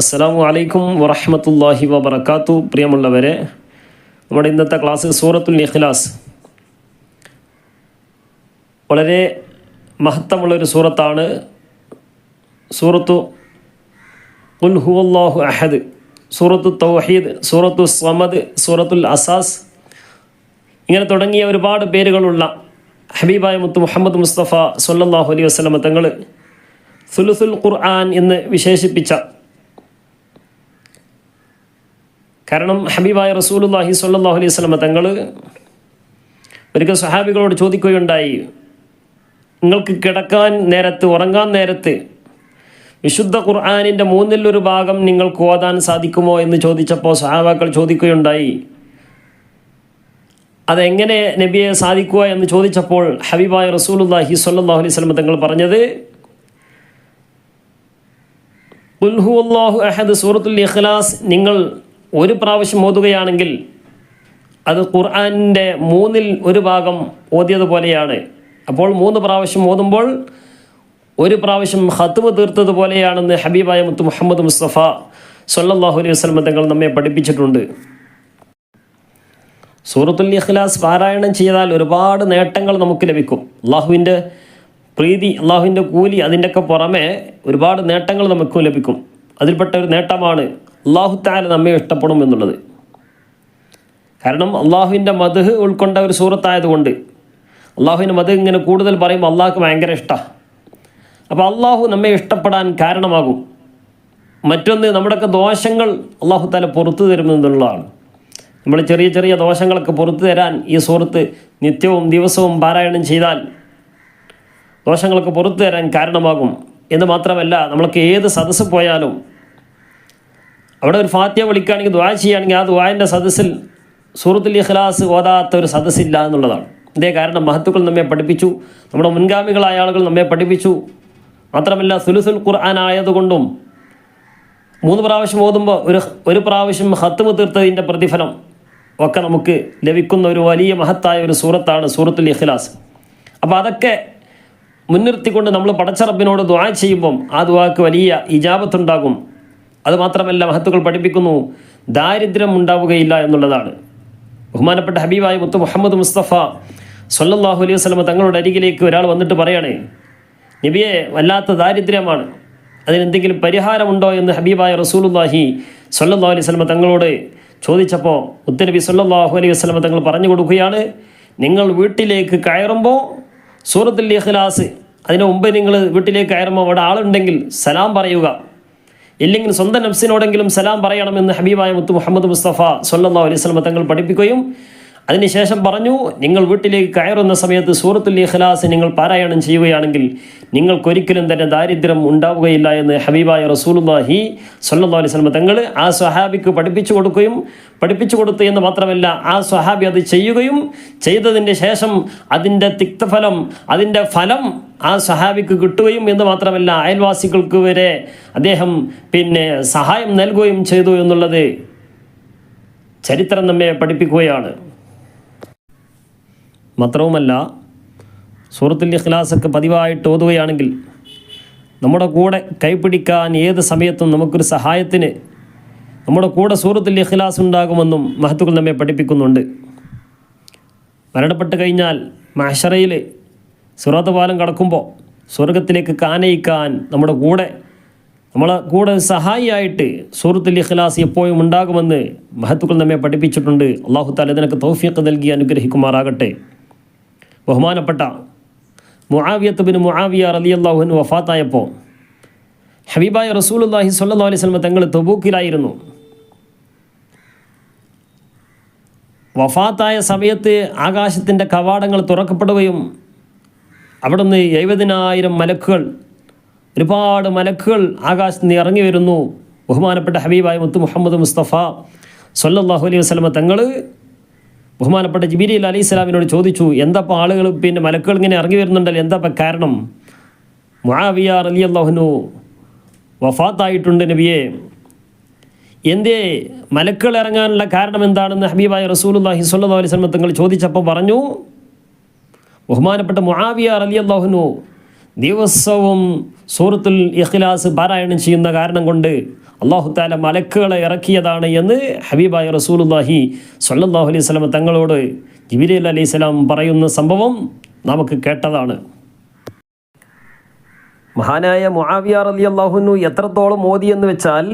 അസ്സലാമു അലൈക്കും വറഹമത്തല്ലാഹി വബർക്കാത്തു പ്രിയമുള്ളവരെ നമ്മുടെ ഇന്നത്തെ ക്ലാസ് സൂറത്തുൽ ഇഖ്ലാസ്. വളരെ മഹത്തമുള്ളൊരു സൂറത്താണ്. സൂറത്തു ഉൽ ഹുവല്ലാഹു അഹദ് സൂറത്തു തൗഹീദ് സൂറത്തു സമദ് സൂറത്തുൽ അസാസ്. ഇങ്ങനെ തുടങ്ങിയ ഒരുപാട് പേരുകളുള്ള ഹബീബായ മുത്ത് മുഹമ്മദ് മുസ്തഫ സല്ലല്ലാഹു അലൈഹി വസ്ലമ തങ്ങൾ സുലുസുൽ ഖുർആൻ എന്ന് വിശേഷിപ്പിച്ച കാരണം ഹബീബായ റസൂലുല്ലാഹി സാഹു അലൈഹി സ്വലമ തങ്ങൾ ഒരിക്കൽ സഹാബികളോട് ചോദിക്കുകയുണ്ടായി നിങ്ങൾക്ക് കിടക്കാൻ നേരത്ത് ഉറങ്ങാൻ നേരത്ത് വിശുദ്ധ ഖുർആാനിന്റെ മൂന്നിലൊരു ഭാഗം നിങ്ങൾക്ക് ഓതാൻ സാധിക്കുമോ? എന്ന് ചോദിച്ചപ്പോൾ സഹാബാക്കൾ ചോദിക്കുകയുണ്ടായി അതെങ്ങനെ നബിയെ സാധിക്കുക? എന്ന് ചോദിച്ചപ്പോൾ ഹബീബായ റസൂലുല്ലാഹി സാഹു അലൈഹി സ്വലമ തങ്ങൾ പറഞ്ഞത് ഉൽഹു അള്ളാഹു അഹദ് സൂറത്തുൽ ഇഖ്ലാസ് നിങ്ങൾ ഒരു പ്രാവശ്യം ഓതുകയാണെങ്കിൽ അത് ഖുർആാനിന്റെ മൂന്നിൽ ഒരു ഭാഗം ഓതിയതുപോലെയാണ് അപ്പോൾ മൂന്ന് പ്രാവശ്യം ഓതുമ്പോൾ ഒരു പ്രാവശ്യം ഹത്തുമ തീർത്തതുപോലെയാണെന്ന് ഹബീബായ മുത്ത് മുഹമ്മദ് മുസ്തഫ സല്ലല്ലാഹു അലൈഹി വസല്ലം തങ്ങൾ നമ്മെ പഠിപ്പിച്ചിട്ടുണ്ട്. സൂറത്തുൽ ഇഖ്ലാസ് പാരായണം ചെയ്താൽ ഒരുപാട് നേട്ടങ്ങൾ നമുക്ക് ലഭിക്കും. അള്ളാഹുവിന്റെ പ്രീതി അള്ളാഹുവിന്റെ കൂലി അതിന്റെയൊക്കെ പുറമെ ഒരുപാട് നേട്ടങ്ങൾ നമുക്ക് ലഭിക്കും. അതിൽപ്പെട്ട ഒരു നേട്ടമാണ് അള്ളാഹു താല നമ്മെ ഇഷ്ടപ്പെടും എന്നുള്ളത്. കാരണം അള്ളാഹുവിന്റെ മധു ഉൾക്കൊണ്ട ഒരു സൂറത്തായതുകൊണ്ട് അള്ളാഹുവിന്റെ മധു ഇങ്ങനെ കൂടുതൽ പറയുമ്പോൾ അള്ളാഹുക്ക് ഭയങ്കര ഇഷ്ടമാണ് അപ്പോൾ അള്ളാഹു നമ്മെ ഇഷ്ടപ്പെടാൻ കാരണമാകും. മറ്റൊന്ന് നമ്മുടെയൊക്കെ ദോഷങ്ങൾ അള്ളാഹു താല പുറത്തു തരുമെന്നുള്ളതാണ് നമ്മൾ ചെറിയ ചെറിയ ദോഷങ്ങളൊക്കെ പുറത്തു തരാൻ ഈ സുഹൃത്ത് നിത്യവും ദിവസവും പാരായണം ചെയ്താൽ ദോഷങ്ങളൊക്കെ പുറത്തു തരാൻ കാരണമാകും. എന്ന് മാത്രമല്ല നമ്മൾക്ക് ഏത് സദസ്സ് പോയാലും അവിടെ ഒരു ഫാത്യ വിളിക്കുകയാണെങ്കിൽ ദ്വാ ചെയ്യുകയാണെങ്കിൽ ആ ദ്വായന്റെ സദസ്സിൽ സൂറത്തുൽ ഇഖ്ലാസ് ഓതാത്ത ഒരു സദസ്സില്ല എന്നുള്ളതാണ്. ഇതേ കാരണം മഹത്തുക്കൾ നമ്മെ പഠിപ്പിച്ചു നമ്മുടെ മുൻഗാമികളായ ആളുകൾ നമ്മെ പഠിപ്പിച്ചു. മാത്രമല്ല സുലുസുൽ ഖുർആൻ ആയതുകൊണ്ടും മൂന്ന് പ്രാവശ്യം ഓതുമ്പോൾ ഒരു ഒരു പ്രാവശ്യം ഹത്തുമ തീർത്തതിന്റെ പ്രതിഫലം ഒക്കെ നമുക്ക് ലഭിക്കുന്ന ഒരു വലിയ മഹത്തായ ഒരു സൂറത്താണ് സൂറത്തുൽ ഇഖ്ലാസ്. അപ്പോൾ അതൊക്കെ മുൻനിർത്തിക്കൊണ്ട് നമ്മൾ പടച്ചറബിനോട് ദ്വാ ചെയ്യുമ്പം ആ ദ്വാക്ക് വലിയ ഇജാബത്തുണ്ടാകും. അതുമാത്രമല്ല മഹത്തുക്കൾ പഠിപ്പിക്കുന്നു ദാരിദ്ര്യം ഉണ്ടാവുകയില്ല എന്നുള്ളതാണ്. ബഹുമാനപ്പെട്ട ഹബീബായ മുത്ത് മുഹമ്മദ് മുസ്തഫ സൊല്ലാഹു അലൈഹി വസ്ലമ തങ്ങളുടെ അരികിലേക്ക് ഒരാൾ വന്നിട്ട് പറയണേ നബിയെ വല്ലാത്ത ദാരിദ്ര്യമാണ്. അതിനെന്തെങ്കിലും പരിഹാരമുണ്ടോ? എന്ന് ഹബീബായ റസൂലുല്ലാഹി സൊല്ലാഹു അലൈഹി വസ്ലമ തങ്ങളോട് ചോദിച്ചപ്പോൾ മുത്തനബി സൊല്ലാഹു അലൈഹി വസ്ലമ തങ്ങൾ പറഞ്ഞു കൊടുക്കുകയാണ് നിങ്ങൾ വീട്ടിലേക്ക് കയറുമ്പോൾ സൂറത്തുൽ ഇഖ്ലാസ് അതിനു മുമ്പ് നിങ്ങൾ വീട്ടിലേക്ക് കയറുമ്പോൾ അവിടെ ആളുണ്ടെങ്കിൽ സലാം പറയുക. ഇല്ലെങ്കിൽ സ്വന്തം നഫ്സിനോടെങ്കിലും സലാം പറയണമെന്ന് ഹബീബായ മുത്ത് മുഹമ്മദ് മുസ്തഫ സല്ലല്ലാഹു അലൈഹി സ്വലമ തങ്ങൾ പഠിപ്പിക്കുകയും അതിനുശേഷം പറഞ്ഞു നിങ്ങൾ വീട്ടിലേക്ക് കയറുന്ന സമയത്ത് സൂറത്തുൽ ഇഖ്ലാസ് നിങ്ങൾ പാരായണം ചെയ്യുകയാണെങ്കിൽ നിങ്ങൾക്കൊരിക്കലും തന്നെ ദാരിദ്ര്യം ഉണ്ടാവുകയില്ല എന്ന് ഹബീബായ റസൂലുല്ലാഹി സല്ലല്ലാഹു അലൈഹി വസല്ലം തങ്ങൾ ആ സ്വഹാബിക്ക് പഠിപ്പിച്ചു കൊടുക്കുകയും പഠിപ്പിച്ചു കൊടുത്തു എന്ന് മാത്രമല്ല ആ സ്വഹാബി അത് ചെയ്യുകയും ചെയ്തതിന്റെ ശേഷം അതിന്റെ തിക്തഫലം അതിന്റെ ഫലം ആ സഹാബിക്ക് കിട്ടുകയും എന്ന് മാത്രമല്ല അയൽവാസികൾക്ക് വരെ അദ്ദേഹം പിന്നെ സഹായം നൽകുകയും ചെയ്തു എന്നുള്ളത് ചരിത്രം നമ്മെ പഠിപ്പിക്കുകയാണ്. മാത്രവുമല്ല സൂറത്തുൽ ഇഖ്ലാസൊക്കെ പതിവായിട്ട് ഓതുകയാണെങ്കിൽ നമ്മുടെ കൂടെ കൈപിടിക്കാൻ ഏത് സമയത്തും നമുക്കൊരു സഹായത്തിന് നമ്മുടെ കൂടെ സൂറത്തുൽ ഇഖ്ലാസ് ഉണ്ടാകുമെന്നും മഹത്തുക്കൾ നമ്മെ പഠിപ്പിക്കുന്നുണ്ട്. മരണപ്പെട്ട് കഴിഞ്ഞാൽ മഹഷറയിൽ സുറാത്ത് പാലം കടക്കുമ്പോൾ സ്വർഗത്തിലേക്ക് കാനയിക്കാൻ നമ്മുടെ കൂടെ നമ്മളെ കൂടെ സഹായിയായിട്ട് സൂറത്തുൽ ഇഖ്ലാസ് എപ്പോഴും ഉണ്ടാകുമെന്ന് മഹത്തുക്കൾ നമ്മെ പഠിപ്പിച്ചിട്ടുണ്ട്. അള്ളാഹു താല ഇതിനൊക്കെ തൗഫീഖ് നൽകി അനുഗ്രഹിക്കുമാറാകട്ടെ. ബഹുമാനപ്പെട്ട മുആവിയത്തുബിന് മുആവിയ റലി അള്ളാഹുവിന് വഫാത്തായപ്പോൾ ഹബീബായ റസൂലുല്ലാഹി സ്വല്ലല്ലാഹു അലൈഹി സ്വലമ തങ്ങൾ തൊബൂക്കിലായിരുന്നു. വഫാത്തായ സമയത്ത് ആകാശത്തിന്റെ കവാടങ്ങൾ തുറക്കപ്പെടുകയും അവിടുന്ന് എഴുപതിനായിരം മലക്കുകൾ ഒരുപാട് മലക്കുകൾ ആകാശത്ത് നിന്ന് ഇറങ്ങി വരുന്നു. ബഹുമാനപ്പെട്ട ഹബീബായ മുത്ത് മുഹമ്മദ് മുസ്തഫ സല്ലാഹു അലൈഹി വസ്ലമ തങ്ങൾ ബഹുമാനപ്പെട്ട ജിബിരി അലി ഇസ്ലാമിനോട് ചോദിച്ചു എന്തപ്പോൾ ആളുകൾ പിന്നെ മലക്കുകൾ ഇങ്ങനെ ഇറങ്ങി വരുന്നുണ്ടല്ലോ? എന്താ കാരണം? മുആവിയ അലി അള്ളാഹുനു വഫാത്തായിട്ടുണ്ട് നബിയെ. എന്തേ മലക്കുകൾ ഇറങ്ങാനുള്ള കാരണം എന്താണെന്ന് ഹബീബായ റസൂലുല്ലാഹി സ്വല്ലാ അലൈഹി വസല്ലം തങ്ങൾ ചോദിച്ചപ്പോൾ പറഞ്ഞു ബഹുമാനപ്പെട്ട മുആവിയ അലി അള്ളാഹുനു ദിവസവും സൂറത്തുൽ ഇഖ്ലാസ് പാരായണം ചെയ്യുന്ന കാരണം കൊണ്ട് അള്ളാഹു താല മലക്കുകളെ ഇറക്കിയതാണ് എന്ന് ഹബീബായ റസൂലുല്ലാഹി സല്ലാഹു അലൈഹി സ്വലം തങ്ങളോട് ജിബിരി അലൈഹി സ്വലാം പറയുന്ന സംഭവം നമുക്ക് കേട്ടതാണ്. മഹാനായ മുഹാവിയ റലി അള്ളാഹുനു എത്രത്തോളം മോദി എന്ന് വെച്ചാൽ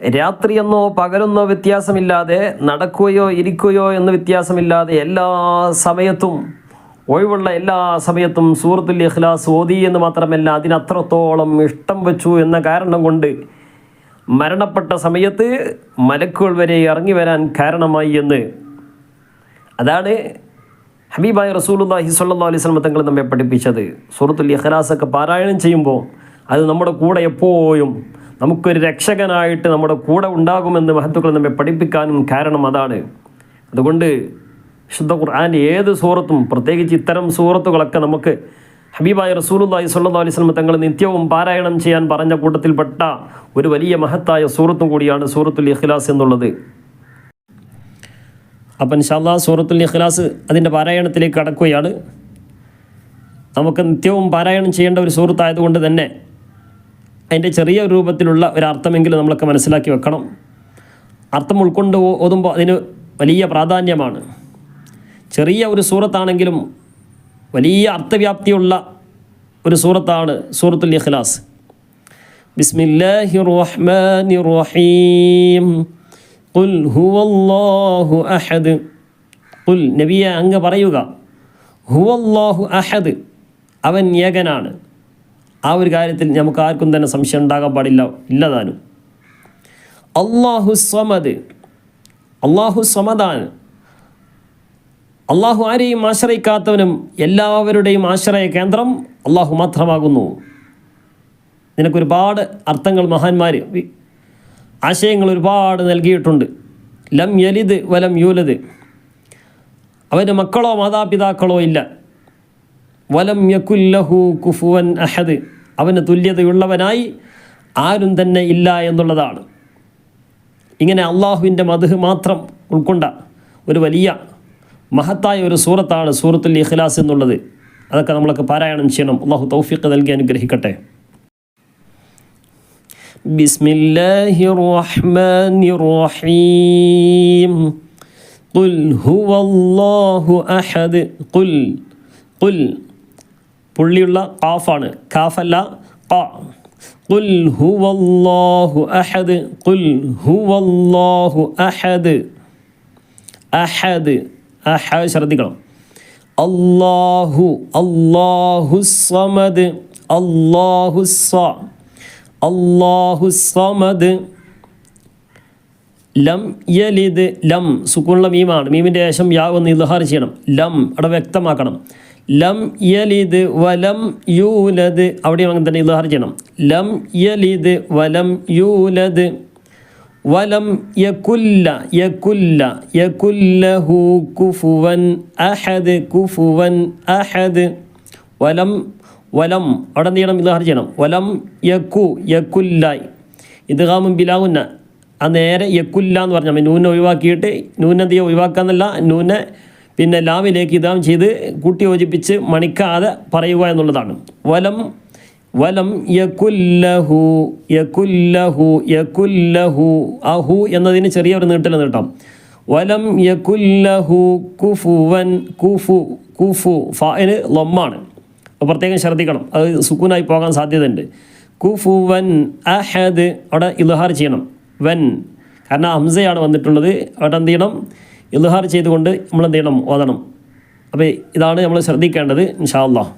രാത്രിയെന്നോ പകലെന്നോ വ്യത്യാസമില്ലാതെ നടക്കുകയോ ഇരിക്കുകയോ എന്ന് വ്യത്യാസമില്ലാതെ എല്ലാ സമയത്തും ഒഴിവുള്ള എല്ലാ സമയത്തും സൂറത്തുൽ ഇഖ്ലാസ് ഓതി എന്ന് മാത്രമല്ല അതിനത്രത്തോളം ഇഷ്ടം വെച്ചു എന്ന കാരണം കൊണ്ട് മരണപ്പെട്ട സമയത്ത് മലക്കുകൾ വരെ ഇറങ്ങി വരാൻ കാരണമായി എന്ന്. അതാണ് ഹബീബായ റസൂലുല്ലാഹി സ്വല്ലല്ലാഹു അലൈഹി വസല്ലം തങ്ങൾ നമ്മെ പഠിപ്പിച്ചത്. സൂറത്തുൽ ഇഖ്ലാസ് ഒക്കെ പാരായണം ചെയ്യുമ്പോൾ അത് നമ്മുടെ കൂടെ എപ്പോഴും നമുക്കൊരു രക്ഷകനായിട്ട് നമ്മുടെ കൂടെ ഉണ്ടാകുമെന്ന് മഹത്തുക്കൾ നമ്മെ പഠിപ്പിക്കാനും കാരണം അതാണ്. അതുകൊണ്ട് വിശുദ്ധ ഖുർആൻ ഏത് സൂറത്തും പ്രത്യേകിച്ച് ഇത്തരം സൂറത്തുകളൊക്കെ നമുക്ക് ഹബീബായ റസൂലുല്ലാഹി സ്വല്ലല്ലാഹു അലൈഹി വസല്ലം തങ്ങൾ നിത്യവും പാരായണം ചെയ്യാൻ പറഞ്ഞ കൂട്ടത്തിൽപ്പെട്ട ഒരു വലിയ മഹത്തായ സൂറത്തും കൂടിയാണ് സൂറത്തുൽ ഇഖ്ലാസ് എന്നുള്ളത്. അപ്പം ഇൻഷാല്ലാ സൂറത്തുൽ ഇഖ്ലാസ് അതിന്റെ പാരായണത്തിലേക്ക് കടക്കുകയാണ്. നമുക്ക് നിത്യവും പാരായണം ചെയ്യേണ്ട ഒരു സുഹൃത്തായതുകൊണ്ട് തന്നെ അതിന്റെ ചെറിയ രൂപത്തിലുള്ള ഒരു അർത്ഥമെങ്കിലും നമ്മളൊക്കെ മനസ്സിലാക്കി വെക്കണം. അർത്ഥം ഉൾക്കൊണ്ട് ഓതുമ്പോൾ അതിന് വലിയ പ്രാധാന്യമാണ്. ചെറിയ ഒരു സൂറത്താണെങ്കിലും വലിയ അർത്ഥവ്യാപ്തിയുള്ള ഒരു സൂറത്താണ് സൂറത്തുൽ ഇഖ്ലാസ്. ബിസ്മില്ലാഹി റഹ്മാനി റഹീം ഖുൽ ഹുവല്ലാഹു അഹദ്. ഖുൽ നബിയെ അങ്ങ് പറയുക. ഹുവല്ലാഹു അഹദ്. അവൻ ഏകനാണ്. ആ ഒരു കാര്യത്തിൽ നമുക്ക് ആർക്കും തന്നെ സംശയം ഉണ്ടാകാൻ പാടില്ല ഇല്ലതാനും അള്ളാഹു സ്വമദ് അള്ളാഹു സ്വമദാണ് അള്ളാഹു ആരെയും ആശ്രയിക്കാത്തവനും എല്ലാവരുടെയും ആശ്രയ കേന്ദ്രം അള്ളാഹു മാത്രമാകുന്നു. നിനക്കൊരുപാട് അർത്ഥങ്ങൾ മഹാന്മാർ ആശയങ്ങൾ ഒരുപാട് നൽകിയിട്ടുണ്ട്. ലം യലിത് വലം യൂലത് അവന് മക്കളോ മാതാപിതാക്കളോ ഇല്ല. വലം യക്കുല്ലഹു കുഫുവൻ അഹദ്. അവന് തുല്യതയുള്ളവനായി ആരും തന്നെ ഇല്ല എന്നുള്ളതാണ്. ഇങ്ങനെ അള്ളാഹുവിന്റെ മധു മാത്രം ഉൾക്കൊണ്ട ഒരു വലിയ മഹത്തായ ഒരു സൂറത്താണ് സൂറത്തുൽ ഇഖ്ലാസ് എന്നുള്ളത് അതൊക്കെ നമ്മളൊക്കെ പാരായണം ചെയ്യണം അള്ളാഹു തൗഫീഖ് നൽകി അനുഗ്രഹിക്കട്ടെ ബിസ്മില്ലാഹി റഹ്മാനി റഹീം قل هو الله أحد قل قل പുള്ളിയുള്ള കാഫാണ് കാഫല്ല ക قل هو الله أحد قل هو الله أحد أحد അള്ളാഹു അള്ളാഹു സമദ് അള്ളാഹു സ അള്ളാഹു സമദ് ലം യലിദ് ലം സുക്കൂണുള്ള മീമാണ്. മീമിന്റെ ശേഷം യാ ഒന്ന് ചെയ്യണം. ലം അവിടെ വ്യക്തമാക്കണം. ലം യലിദ് വലം യൂലദ് അവിടെ തന്നെ ഇൽഹാർ ചെയ്യണം. ലം യലിദ് വലം യൂലദ് വലം യകുല്ല യകുല്ല യകുല്ലഹു കുഫുവൻ അഹദ് കുഫുവൻ അഹദ്. വലം വലം അവിടെ എന്ത് ചെയ്യണം ഇൽഹാർ ചെയ്യണം. വലം യക്കു യക്കുല്ലായി ഇത് കാമും ബിലാവുന്ന ആ നേരെ യക്കുല്ല എന്ന് പറഞ്ഞാൽ നൂനെ ഒഴിവാക്കിയിട്ട് നൂനതിയെ ഒഴിവാക്കാന്നല്ല നൂനെ പിന്നെ ലാവിലേക്ക് ഇതാം ചെയ്ത് കൂട്ടി യോജിപ്പിച്ച് മണിക്കാതെ പറയുക എന്നുള്ളതാണ്. വലം വലം യകുല്ലഹു യകുല്ലഹു യകുല്ലഹു അഹു എന്നതിന് ചെറിയ ഒരു നീട്ടൽ നീട്ടാം. വലം യകുല്ലഹു കുഫുവൻ കുഫു കുഫു ഫാന് ലൊമ്മാണ്. അപ്പോൾ പ്രത്യേകം ശ്രദ്ധിക്കണം. അത് സുക്കൂനായി പോകാൻ സാധ്യതയുണ്ട്. കുഫുവൻ അഹദ് അവിടെ ഇൽഹാർ ചെയ്യണം. വൻ കാരണം ഹംസയാണ് വന്നിട്ടുള്ളത്. അവിടെ എന്ത് ചെയ്യണം? ഇൽഹാർ ചെയ്തുകൊണ്ട് നമ്മൾ എന്ത് ചെയ്യണം? ഓതണം. അപ്പോൾ ഇതാണ് നമ്മൾ ശ്രദ്ധിക്കേണ്ടത് ഇൻഷാ അള്ളാഹ്